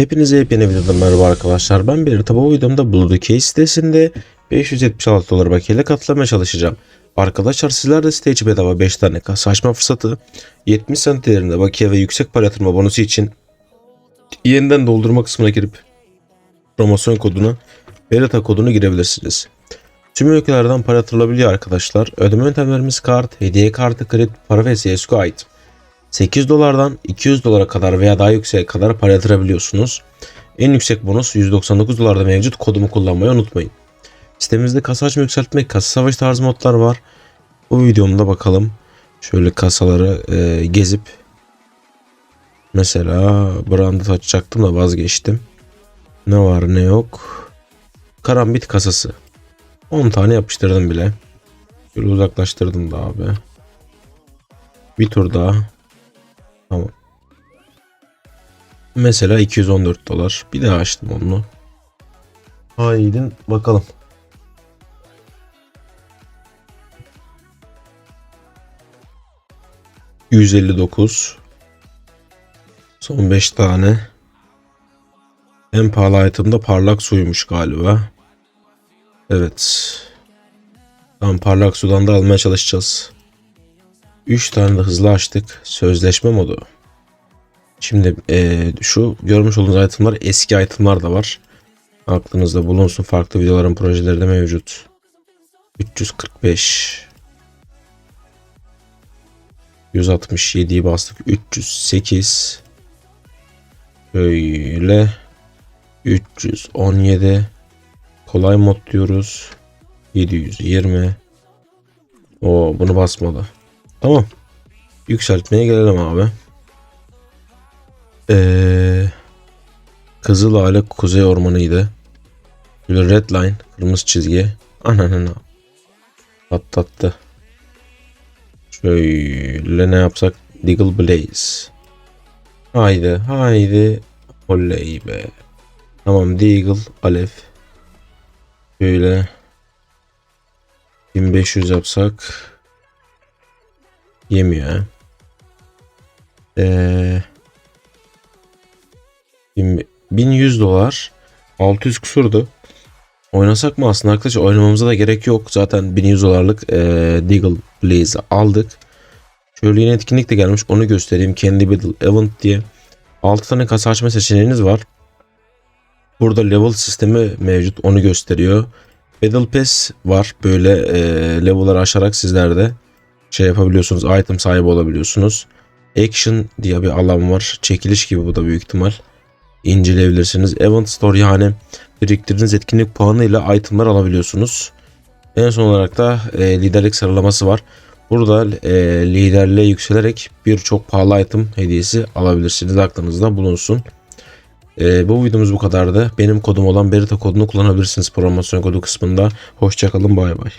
Hepinize yepyeni videodan merhaba arkadaşlar. Ben bir bu videomda Blue Case sitesinde 576 dolar bakiyeyle katlamaya çalışacağım. Arkadaşlar sizler de site içi bedava 5 tane kasa açma fırsatı, 70 cent değerinde bakiye ve yüksek para yatırma bonusu için yeniden doldurma kısmına girip promosyon kodunu Beretta kodunu girebilirsiniz. Tüm ülkelerden para yatırılabiliyor arkadaşlar. Ödeme yöntemlerimiz kart, hediye kartı, kredi, para ve CSGO ait. 8 dolardan 200 dolara kadar veya daha yükseğe kadar para yatırabiliyorsunuz. En yüksek bonus 199 dolarda mevcut. Kodumu kullanmayı unutmayın. Sitemizde kasa açma yükseltmek, kasa savaş tarzı modlar var. Bu videomda bakalım. Şöyle kasaları e, gezip mesela branded açacaktım da vazgeçtim. Ne var ne yok. Karambit kasası. 10 tane yapıştırdım bile. Şöyle uzaklaştırdım da abi. Bir tur daha. Mesela 214 dolar. Bir daha açtım onu. Haydi bakalım. ...159... ...son 5 tane... ...en pahalı item da parlak suymuş galiba... ...evet... ...tam parlak sudan da almaya çalışacağız... 3 tane de hızlı açtık. Sözleşme modu. Şimdi eee, şu görmüş olduğunuz itemlar eski itemlar da var. Aklınızda bulunsun. Farklı videoların projeleri de mevcut. 345 167'yi bastık. 308 Böyle 317 kolay mod diyoruz. 720 O bunu basmalı. Tamam. Yükseltmeye gelelim abi. Ee, Kızıl Aile Kuzey Ormanı'ydı. Böyle red line. Kırmızı çizgi. Ananana. Atlattı. Şöyle ne yapsak? Deagle Blaze. Haydi haydi. Oley be. Tamam Deagle Alev. Böyle 1500 yapsak Yemiyor ha. Ee, 1100 dolar 600 kusurdu. Oynasak mı aslında arkadaşlar oynamamıza da gerek yok. Zaten 1100 dolarlık ee, Deagle Blaze'i aldık. Şöyle yine etkinlik de gelmiş onu göstereyim. Candy Battle Event diye 6 tane kasa açma seçeneğiniz var. Burada level sistemi mevcut onu gösteriyor. Battle Pass var. Böyle e, level'ları aşarak sizler de şey yapabiliyorsunuz. Item sahibi olabiliyorsunuz. Action diye bir alan var. Çekiliş gibi bu da büyük ihtimal. İnceleyebilirsiniz. Event Store yani biriktirdiğiniz etkinlik puanıyla itemlar alabiliyorsunuz. En son olarak da e, liderlik sıralaması var. Burada e, liderliğe yükselerek birçok pahalı item hediyesi alabilirsiniz. Aklınızda bulunsun. E, bu videomuz bu kadardı. Benim kodum olan Berita kodunu kullanabilirsiniz promosyon kodu kısmında. Hoşçakalın bay bay.